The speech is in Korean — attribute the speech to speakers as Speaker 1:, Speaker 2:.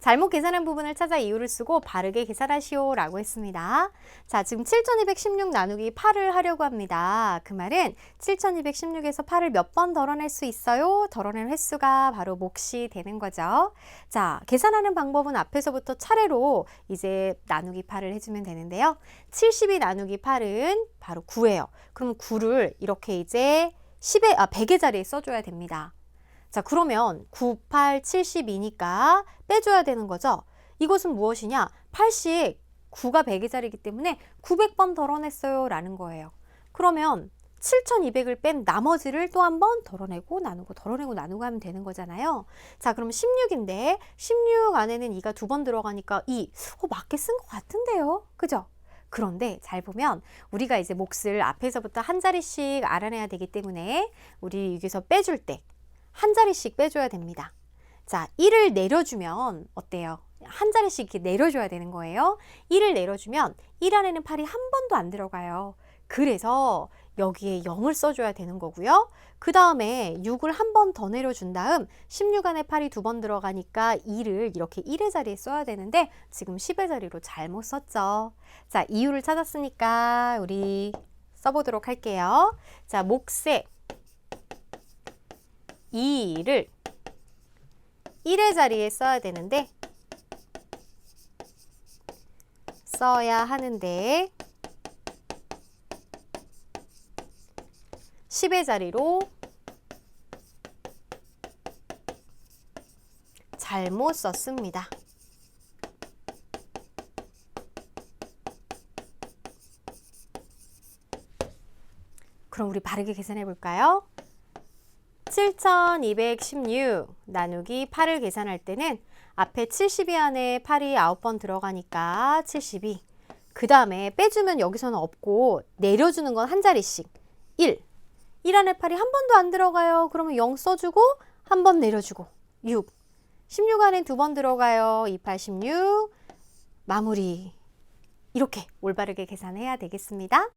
Speaker 1: 잘못 계산한 부분을 찾아 이유를 쓰고 바르게 계산하시오 라고 했습니다. 자, 지금 7216 나누기 8을 하려고 합니다. 그 말은 7216에서 8을 몇 번 덜어낼 수 있어요? 덜어낼 횟수가 바로 몫이 되는 거죠. 자, 계산하는 방법은 앞에서부터 차례로 이제 나누기 8을 해주면 되는데요. 72 나누기 8은 바로 9예요. 그럼 9를 이렇게 이제 10의, 아, 100의 자리에 써줘야 됩니다. 자, 그러면 9, 8, 72니까 빼줘야 되는 거죠. 이것은 무엇이냐? 8씩 9가 100의 자리이기 때문에 900번 덜어냈어요. 라는 거예요. 그러면 7200을 뺀 나머지를 또 한 번 덜어내고 나누고 덜어내고 나누고 하면 되는 거잖아요. 자, 그럼 16인데 16 안에는 2가 두 번 들어가니까 2. 어, 맞게 쓴 것 같은데요. 그죠? 그런데 잘 보면 우리가 이제 몫을 앞에서부터 한 자리씩 알아내야 되기 때문에 우리 여기서 빼줄 때 한 자리씩 빼줘야 됩니다. 자, 1을 내려주면 어때요? 한 자리씩 이렇게 내려줘야 되는 거예요. 1을 내려주면 1 안에는 8이 한 번도 안 들어가요. 그래서 여기에 0을 써줘야 되는 거고요. 그 다음에 6을 한 번 더 내려준 다음 16 안에 8이 두 번 들어가니까 2를 이렇게 1의 자리에 써야 되는데 지금 10의 자리로 잘못 썼죠. 자, 이유를 찾았으니까 우리 써보도록 할게요. 자, 몫에 2를 1의 자리에 써야 되는데 써야 하는데 10의 자리로 잘못 썼습니다. 그럼 우리 바르게 계산해 볼까요? 7216 나누기 8을 계산할 때는 앞에 72 안에 8이 9번 들어가니까 72. 그 다음에 빼주면 여기서는 없고 내려주는 건 한 자리씩. 1. 1 안에 8이 한 번도 안 들어가요. 그러면 0 써주고 한 번 내려주고 6. 16 안에 두 번 들어가요. 2, 8, 16. 마무리. 이렇게 올바르게 계산해야 되겠습니다.